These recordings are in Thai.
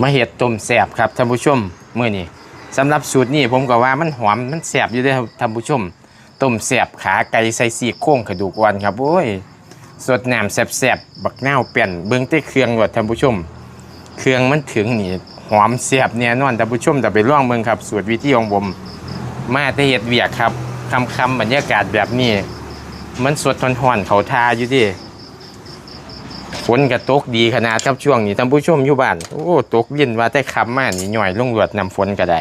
มาเห็ดต้มแสบครับท่านผู้ชมเมื่อนี้สำหรับสูตรนี้ผมก็ว่ามันหอมมันแสบอยู่ด้วยท่านผู้ชมต้มแสบขาไก่ใส่ซีกโค้งกระดูกอ่อนครับโอ้ยสดน้ำแสบๆบักนาวเปลี่ยนเบิ้องใต้เครื่องก่อนท่านผู้ชม เครื่องมันถึงนี่หอมแสบเนี่ยนอนท่านผู้ชมแต่ไปล่องเมืองครับสูตรวิธีของผมมาแต่เห็ดเวียกครับคำคำบรรยากาศแบบนี้ มันสดทอนๆเขาทาอยู่ดิ ฝนก็ตกดีขนาดครับช่วงนี้ท่านผู้ชมอยู่บ้าน โอ้ตกเย็นว่าแต่คำมานี่หน่อยลงรวดนำฝนก็ได้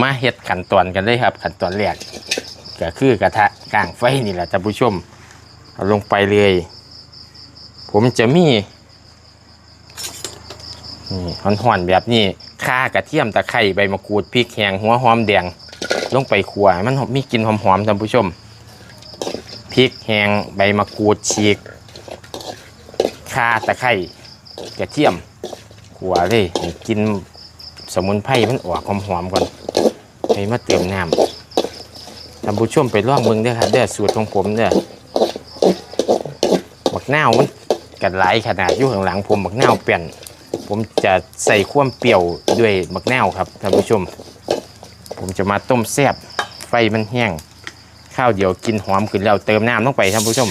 มาเฮ็ดขั้นตอนกันเลยครับขั้นตอนแรกก็คือกระทะกลางไฟนี่แหละท่านผู้ชมเอาลงไปเลย ผมจะมีนี่ห่อนๆแบบนี้ข่ากระเทียมตะไคร้ใบมะกรูดพริกแห้งหัวหอมแดงลงไปขัวมันมีกลิ่นหอมๆท่านผู้ชม ริกแหงใบมะกรูดฉีกข่าตะไคร้กระเทียมขัวเลยกินสมุนไพรมันออกหอมๆก่อนให้มาเติมน้ำท่านผู้ชมไปลองเบิ่งด้อครับเด้อสูตรของผมเด้อบักนาวมันกัดหลายขนาดอยู่ข้างหลังผมบักนาวเปลี่ยนผมจะใส่ความเปรี้ยวด้วยบักนาวครับท่านผู้ชม ผมจะมาต้มแซ่บไฟมันแห้ง ข้าวเดียวกินหอมขึ้นแล้วเติมน้ำลงไปท่านผู้ชม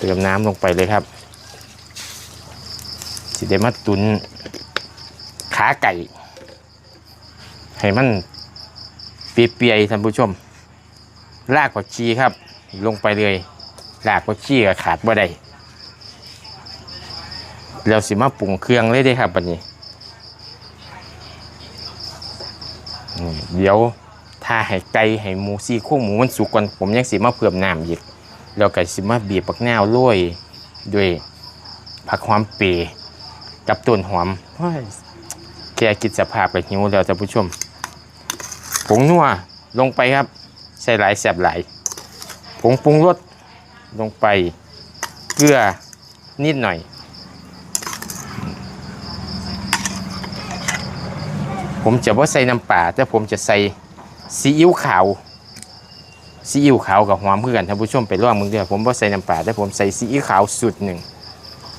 เติมน้ำลงไปเลยครับ สิเดมาตุนขาไก่ ให้มันเปียๆท่านผู้ชม รากผักชีครับ ลงไปเลยรากผักชีก็ขาดบ่ได้แล้วสิมาปรุงเครื่องเลยเด้ครับบัดนี้เดี๋ยว ถ้าให้ไก่ให้หมูซี่โครงหมูมันสุกก่อนผมยังสิมาเพิ่มน้ำอีกแล้วก็สิมาบีบปักแนวโรยด้วยผักหอมเปรย์กับต้นหอมโอ้ยแค่กินสภาพก็หิวแล้วท่านผู้ชมผงนัวลงไปครับ ใส่หลายแสบหลายผงปรุงรสลงไปเกลือนิดหน่อย ผมจะว่าใส่น้ำปลาแต่ผมจะใส่ ซีอิ๊วขาวซีอิ๊วขาวกับหอมเพื่อกันท่านผู้ชมไปร่วมมึงเดียวผมบ่ใส่น้ำปลาแต่ผมใส่ซีอิ๊วขาวสุดหนึ่ง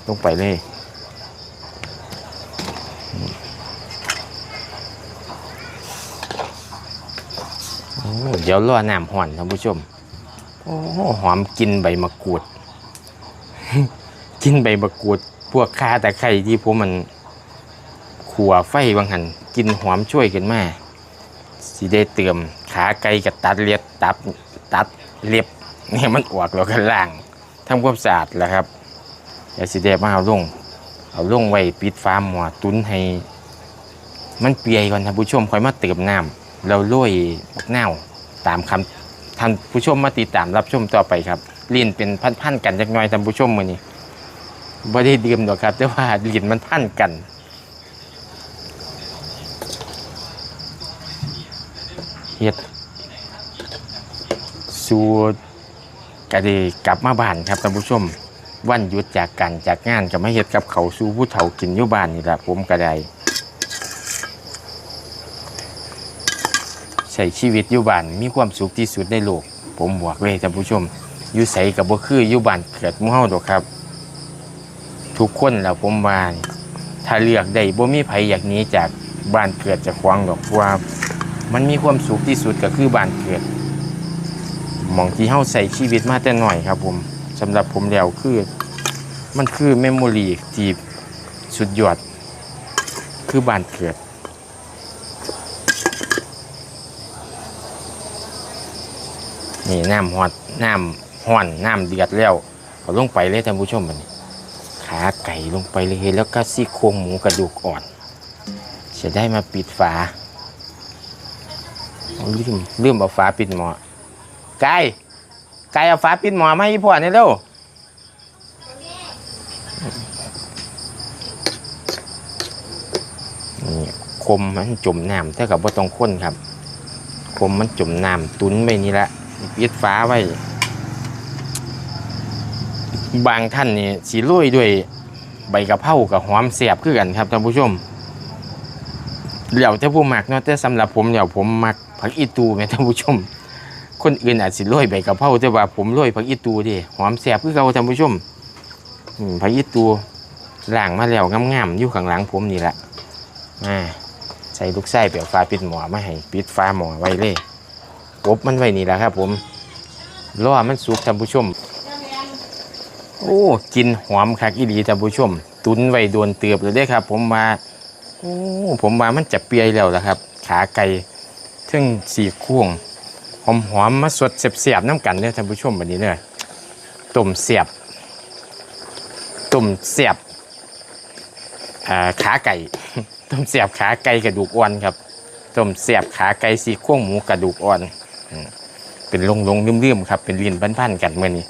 ลงไปเลยเดี๋ยวรอน้ำห่อนท่านผู้ชมโอ้หอมกินใบมะกรูด กินใบมะกรูด พวกคาตะไคร้ที่ผมมันขัวไฟบางหันกินหอมช่วยกันมา สิได้เติมขาไก่กับตัดเลียดตับตัดเล็บเนี่ยมันออกแล้วก็ล่างทำความสะอาดแล้วครับเดี๋ยวสิได้มาเอาลงเอาลงไว้ปิดฟ้าหมอตุนให้ มันเปียก่อนท่านผู้ชมค่อยมาเติมน้ำเราโรยบักนาวตามคำท่านผู้ชมมาติดตามรับชมต่อไปครับลิ้นเป็นพันๆกันจักหน่อยท่านผู้ชมมือนี้บ่ได้ดื่มดอกครับ แต่ว่าลิ้นมันพันกัน เฮ็ดสู่กะดีกลับมาบ้านครับท่านผู้ชม วันหยุดจากกันจากงานก็มาเฮ็ดกับเขาสู่ผู้เฒ่ากินอยู่บ้านนี่แหละผมก็ได้ใช้ชีวิตอยู่บ้านมีความสุขที่สุดในโลก ผมบอกเลยท่านผู้ชมอยู่ไสกับบ่คืออยู่บ้านเกิดมู่เฮาดอกครับ ทุกคนแล้วผมว่าถ้าเลือกได้บ่มีไผอยากหนีจากบ้านเกิดจากขวางดอกว่า มันมีความสุขที่สุดก็คือบ้านเกิดหมองที่เฮาใส่ชีวิตมาแต่น้อยครับผมสำหรับผมแล้วคือ มันคือเมมโมรีที่สุดยอด คือบ้านเกิดนี่น้ำฮอดน้ำห้อนน้ำเดือดแล้วเอาลงไปเลยท่านผู้ชมบันี้ขาไก่ลงไปเลยแล้วก็ซี่โครงหมูกระดูกอ่อนจะได้มาปิดฝา ลืมลืมเอาฟ้าปิดหมอไก่ไก่เอาฟ้าปิดหมอมาให้พ่อเนี่ยเร็วนี่คมมันจมน้ำเท่ากับว่าต้องค้นครับ คมมันจมน้ำตุ้นไว้นี่ละปิดฟ้าไว้ บางท่านนี่สีลุยด้วยใบกะเพรากับหอมเสียบคือกันครับท่านผู้ชม เดี๋ยวถ้าผู้มักเนาะแต่สำหรับผมเดี๋ยวผมมักผักอีตูแม่ท่านผู้ชม คนอื่นอาจสิโรยใบกะเพราแต่ว่าผมโรยผักอีตูดิหอมแซ่บคือเก่าท่านผู้ชมอืมพระอีตูล่างมาแล้วงามๆอยู่ข้างหลังผมนี่แหละอ่าใส่ลูกไส้เปลี่ยวฟ้าปิดหมอมาให้ปิดฟ้าหมอไว้เลยกบมันไว้นี่แหละครับผมรอมันสุกท่านผู้ชม โอ้กินหอมคักอีดีท่านผู้ชม ตุนไว้โดนเตือบเลยเด้ครับ ผมมา โอ้ผมว่ามันจะเปียแล้วละครับ ขาไก่ทึ่งสีข่วงหอมหอมมาสดเสียบๆน้ำกันเนี่ยท่านผู้ชมวันนี้เนี่ยต้มเสียบต้มเสียบขาไก่ต้มเสียบขาไก่กระดูกอ่อนครับต้มเสียบขาไก่สีข่วงหมูกระดูกอ่อน เป็นลงลงๆลืมๆครับ เป็นลิ้นพันๆกันเมื่อนี้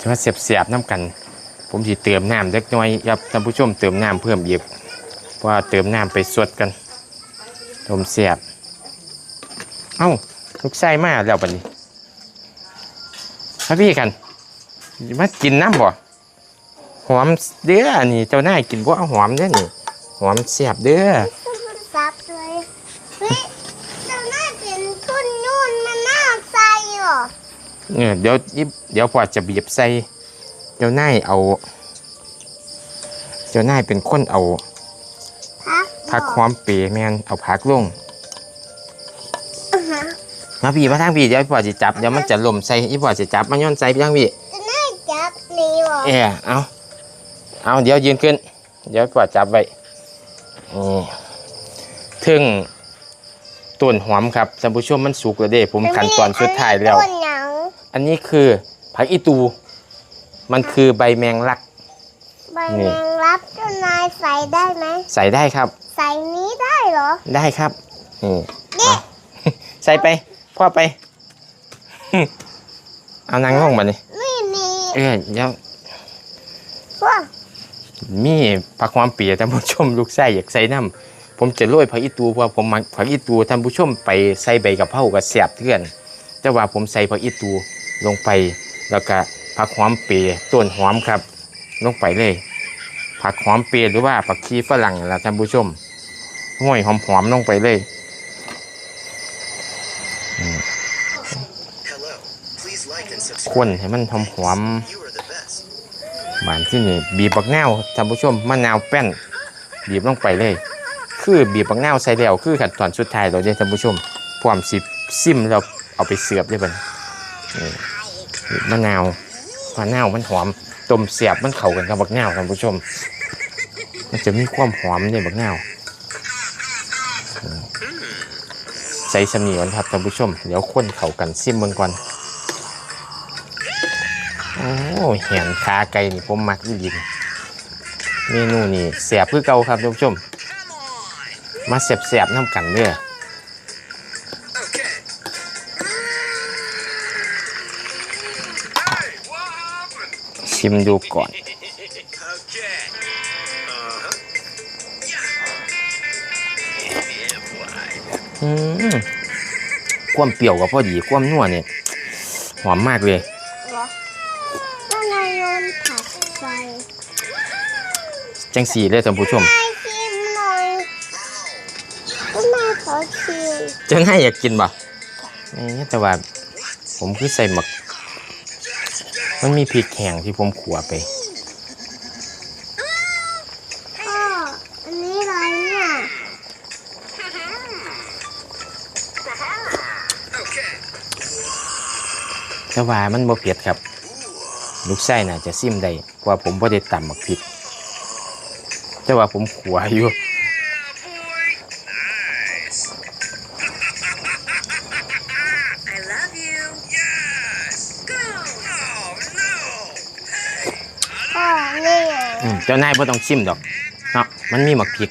จะมาเสียบเสียบๆน้ำกัน ผมจะเติมน้ำเล็กน้อยครับท่านผู้ชมเติมน้ำเพิ่มอีกเพราะว่าเติมน้ำไปสดกันต้มเสียบ เอ้าลูกไส้มาแล้วปันนี้มาพี่กันสิมากินน้ำบ่หอมเด้อนี่เจ้านายกินบ่เอาหอมเด้อนี่หอมเสียบเด้อซับเลยเฮ้ยเจ้าหน้าเป็นทุนยุ่นมันน่าใส่เหรอเนี่ยเดี๋ยวอิบเดี๋ยวพอจะบีบใส่ เจ้านายเอา เจ้านายเป็นคนเอาพักผักหอมเปรย์แมนเอาผักลงอ่าฮะมาพี่มาทางพี่เดี๋ยวอีพ่อจะจับเดี๋ยวมันจะหล่มใส่อีพ่อจะจับมันย้อนใส่ไปทางพี่เจะน่าจับนี่เหรอเออเอาเอาเดี๋ยวยืนขึ้น เดี๋ยวอีพ่อจับไว้นี่ถึงต้นหอมครับท่านผู้ชมมันสุกแล้วเด้ผมขั้นตอนสุดท้ายแล้วต้นหยังอันนี้คือผักอีตู มันคือใบแมงลัก ใบนี่แมงลับเจ้านายใส่ได้ไหม ใส่ได้ครับ ใส่นี้ได้เหรอ ได้ครับนี่นี่เอาใส่ไป พ่อไป เอานางลงมาเลยไม่มีเออเดี๋ยวพวกมีผักความเปียท่านผู้ชมลูกไส้อยากใส่น้ำผมจะโรยผักอีตูเพราะผมมักผักอีตูท่านผู้ชมไปใส่ใบกะเพรากับแสบเทือน แต่ว่าผมใส่ผักอีตูลงไปแล้วก็ ผักหอมเปียต้นหอมครับ ลงไปเลย ผักหอมเปียหรือว่าผักชีฝรั่งล่ะท่านผู้ชมห้อยหอมๆลงไปเลย Hello. Please like and ค subscribe. นให้มันหอม You are the best. ๆบานที่นี่บีบบักนาวท่านผู้ชมมะนาวแป้น บีบลงไปเลย คือบีบบักนาวใส่แล้วคือขั้นตอนสุดท้ายเราได้ท่านผู้ชมพร้อมสิซิมเราเอาไปเสียบได้บัดนี่บีบมะนาว มะนาวมันหอมต้มเสียบมันเข้ากันกับบักนาวท่านผู้ชม มันจะมีความหอมในบักนาวใส่สำนีก่อนครับท่านผู้ชม เดี๋ยวคนเข้ากันซิมเบิ่งก่อนโอ้เห็นขาไก่นี่ผมมักอีหลีนี่เมนูนี่เสียบคือเก่าครับท่านผู้ชม มาเสียบเสียบๆน้ำกันเด้อ ชิมดูก่อน Okay. Uh-huh. Yeah. Yeah, boy. อืมความเปรี้ยวกับพอดี ความนัวเนี่ยหอมมากเลยเหรอเจ้านายโยนผักใส่จังสีเลยท่านผู้ชมนายชิมหน่อยเจ้านายขอชิมเจ้านายอยากกินบ่นี่แต่ว่าผมคือใส่หมัก มันมีพริกแห้งที่ผมขัวไป พ่ออันนี้อะไรเนี่ย Okay. แต่ว่ามันบ่เผ็ดครับ ลูกไส้น่าจะซิมได้เพราะว่าผมบ่ได้ตำหมักพริก แต่ว่าผมขัวอยู่ เจ้านายบ่ต้องชิมดอกเนาะมันมีหมักพริก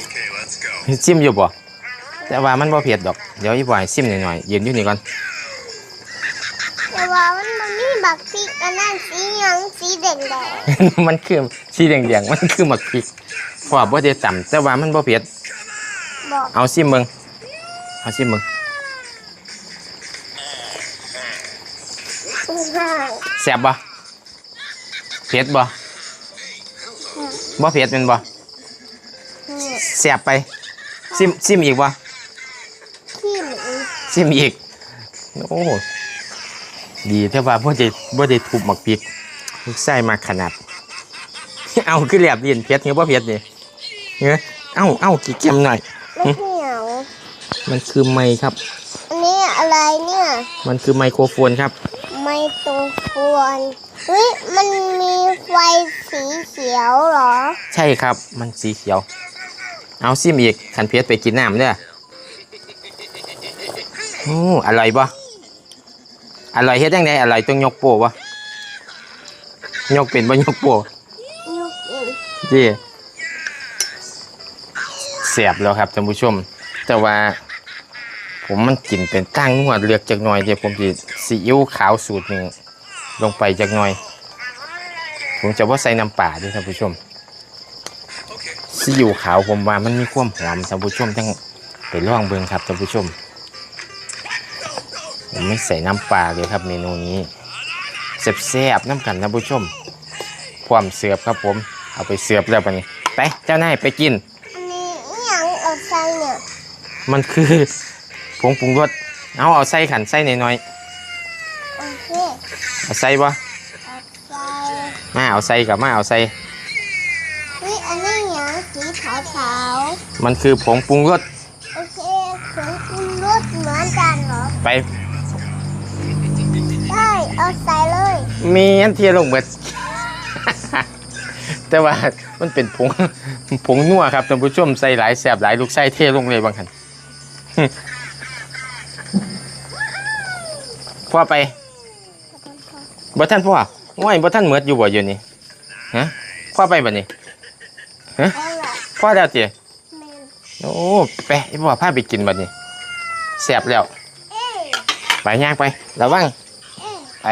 Okay, let's go. ชิมอยู่บ่แต่ว่ามันบ่เผ็ดดอก เดี๋ยวอีบ่ให้ชิมหน่อยๆยืนอยู่นี่ก่อนแต่ว่ามันบ่มีบักพริกอันนั้นสีหยังสีแดงแดงมันคือสีแดงๆมันคือหมักพริกเพราะว่าบ่ได้ตำแต่ว่ามันบ่เผ็ดๆบอกเอาซิมเบิ่งเอาซิมเบิ่งแซ่บบ่ เผ็ดบ่บ่เผ็ดแม่นบ่แซ่บไปซิมซิมอีกบ่ขี้หมูซิมอีกโอ้ดีแต่ว่าบ่ได้บ่ได้ทุบหมักพริกลูกไส้มาขนาด เอาคือแหลบเรียนเพชรเงี้ยบ่เพชรนี่เงี้ยเอ้าเอ้ากี่เกมหน่อยไม่เหนียวมันคือไมค์ครับอันนี้อะไรเนี่ย มันคือไมโครโฟนครับ ไม่ตรงควร เฮ้ยมันมีไฟสีเขียวเหรอ ใช่ครับ มันสีเขียว เอาซิมอีกขันเพชรไปกินน้ำเด้อโอ้อร่อยบ่อร่อยเฮ็ดยังไงอร่อยต้องยกโป้บ่ยกเป็นบ่ยกโป้ยุกอีกจีเสียบแล้วครับท่านผู้ชม แต่ว่า ผมมันกินเป็นตั้งงวดเลือกจากหน่อยเดี๋ยวผมจะซีอิ๊วขาวสูตรหนึ่ง ลงไปจากหน่อย ผมจะว่าใส่น้ำป่าด้วยท่านผู้ชม Okay. ซีอิ๊วขาวผมว่ามันมีความหอมท่านผู้ชมทั้งไปลองเบิ่งครับท่านผู้ชมผมไม่ใส่น้ำปลาเลยครับเมนูนี้แซ่บๆน้ำกันท่านผู้ชมความเสือบครับผมเอาไปเสือบแล้วปะนี้ไปเจ้านายไปกินอันนี้อหยังเอาใส่เนี่ยมันคือผงปรุงรสเอาเอาใส่ขันใส่หน่อยโอเคๆ เอาใส่บ่เอาใส่มาเอาใส่กับมาเอาใส่เฮ้ยอันนี้หยังสีขาวขาวมันคือผงปรุงรสๆโอเคถึงคุณรสเหมือนกันเหรอไปได้เอาใส่เลย มีอันเทียลงเบิดแต่ว่ามันเป็นผงผงนัวครับท่านผู้ชมใส่หลายแสบหลายลูกไส้เทลงเลยบางคันพ่อไป บ่ท่านพ่อว่ายบ่ท่านเหมือดอยู่บ่อยู่นี่ฮะพ่อไปบ่นี่เอาละพ่อแล้วเจีแมนโอ้ไปไอ้พ่อพาไปกินบ่นี่แสบแล้วเอ้ยไปย่างไประวังเอ้ยไป